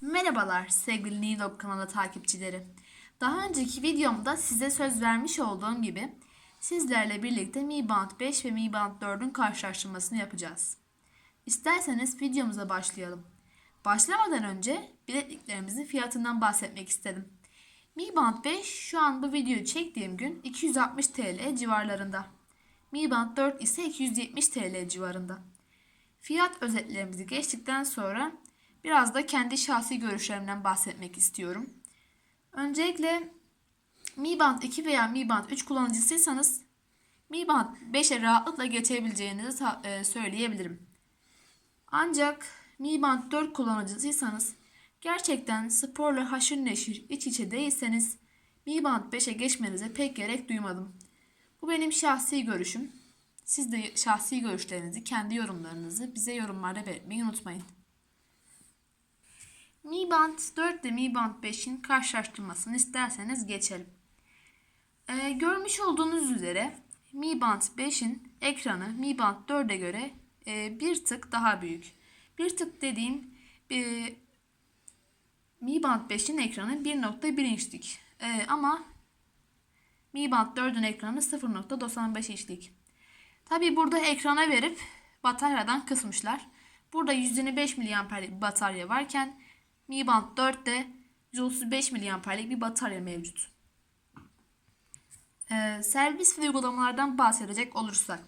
Merhabalar sevgili Nilog kanalı takipçileri. Daha önceki videomda size söz vermiş olduğum gibi sizlerle birlikte Mi Band 5 ve Mi Band 4'ün karşılaştırmasını yapacağız. İsterseniz videomuza başlayalım. Başlamadan önce bilekliklerimizin fiyatından bahsetmek istedim. Mi Band 5 şu an bu videoyu çektiğim gün 260 TL civarlarında. Mi Band 4 ise 270 TL civarında. Fiyat özetlerimizi geçtikten sonra biraz da kendi şahsi görüşlerimden bahsetmek istiyorum. Öncelikle Mi Band 2 veya Mi Band 3 kullanıcısıysanız Mi Band 5'e rahatlıkla geçebileceğinizi e, söyleyebilirim. Ancak Mi Band 4 kullanıcısıysanız gerçekten sporla haşır neşir iç içe değilseniz Mi Band 5'e geçmenize pek gerek duymadım. Bu benim şahsi görüşüm. Siz de şahsi görüşlerinizi, kendi yorumlarınızı bize yorumlarda belirtmeyi unutmayın. Mi Band 4 ile Mi Band 5'in karşılaştırmasını isterseniz geçelim. Ee, görmüş olduğunuz üzere Mi Band 5'in ekranı Mi Band 4'e göre e, bir tık daha büyük. Bir tık dediğim e, Mi Band 5'in ekranı 1.1 inçlik. E, ama Mi Band 4'ün ekranı 0.95 inçlik. Tabi burada ekrana verip bataryadan kısmışlar. Burada 125 mAh'lik bir batarya varken Mi Band 4'te 135 mAh'lik bir batarya mevcut. Ee, servis ve uygulamalardan bahsedecek olursak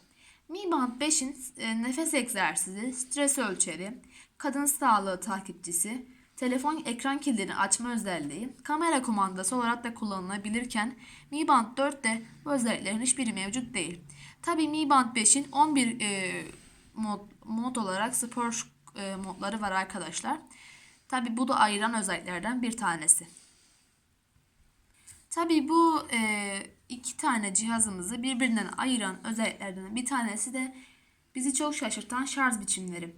Mi Band 5'in e, nefes egzersizi, stres ölçeri, kadın sağlığı takipçisi, telefon ekran kilidini açma özelliği, kamera kumandası olarak da kullanılabilirken Mi Band 4'te bu özelliklerin hiçbiri mevcut değil. Tabi Mi Band 5'in 11 e, mod, mod olarak spor e, modları var arkadaşlar. Tabi bu da ayıran özelliklerden bir tanesi. Tabi bu e, iki tane cihazımızı birbirinden ayıran özelliklerden bir tanesi de bizi çok şaşırtan şarj biçimleri.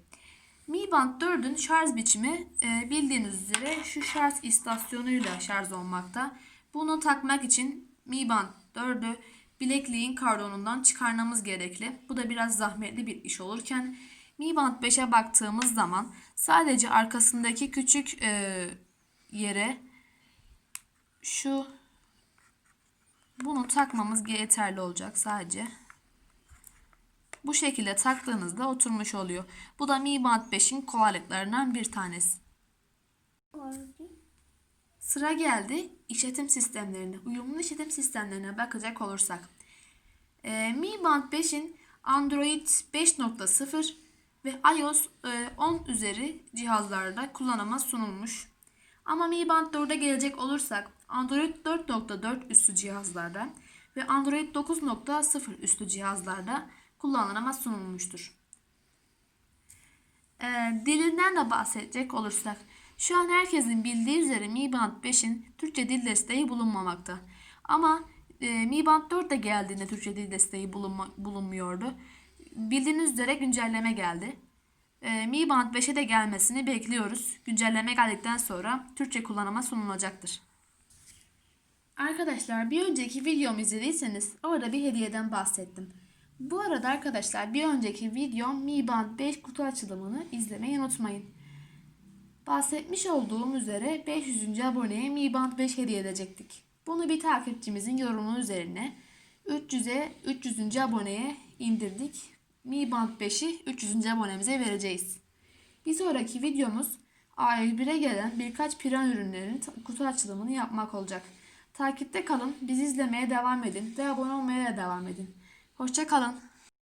Mi Band 4'ün şarj biçimi e, bildiğiniz üzere şu şarj istasyonuyla şarj olmakta. Bunu takmak için Mi Band 4'ü bilekliğin kardonundan çıkarmamız gerekli. Bu da biraz zahmetli bir iş olurken Mi Band 5'e baktığımız zaman sadece arkasındaki küçük e, yere şu bunu takmamız yeterli olacak sadece. Bu şekilde taktığınızda oturmuş oluyor. Bu da Mi Band 5'in kolaylıklarından bir tanesi. Sıra geldi işletim sistemlerine. Uyumlu işletim sistemlerine bakacak olursak. Ee, Mi Band 5'in Android 5.0 ve iOS e, 10 üzeri cihazlarda kullanıma sunulmuş. Ama Mi Band 4'e gelecek olursak Android 4.4 üstü cihazlarda ve Android 9.0 üstü cihazlarda kullanıma sunulmuştur. Ee, dilinden de bahsedecek olursak şu an herkesin bildiği üzere Mi Band 5'in Türkçe dil desteği bulunmamakta. Ama e, Mi Band 4 de geldiğinde Türkçe dil desteği bulunma, bulunmuyordu. Bildiğiniz üzere güncelleme geldi. E, Mi Band 5'e de gelmesini bekliyoruz. Güncelleme geldikten sonra Türkçe kullanıma sunulacaktır. Arkadaşlar bir önceki videomu izlediyseniz orada bir hediyeden bahsettim. Bu arada arkadaşlar bir önceki videom Mi Band 5 kutu açılımını izlemeyi unutmayın. Bahsetmiş olduğum üzere 500. aboneye Mi Band 5 hediye edecektik. Bunu bir takipçimizin yorumu üzerine 300'e 300. aboneye indirdik. Mi Band 5'i 300. abonemize vereceğiz. Bir sonraki videomuz A1'e gelen birkaç plan ürünlerin kutu açılımını yapmak olacak. Takipte kalın, bizi izlemeye devam edin ve abone olmaya da devam edin. Hoşça kalın.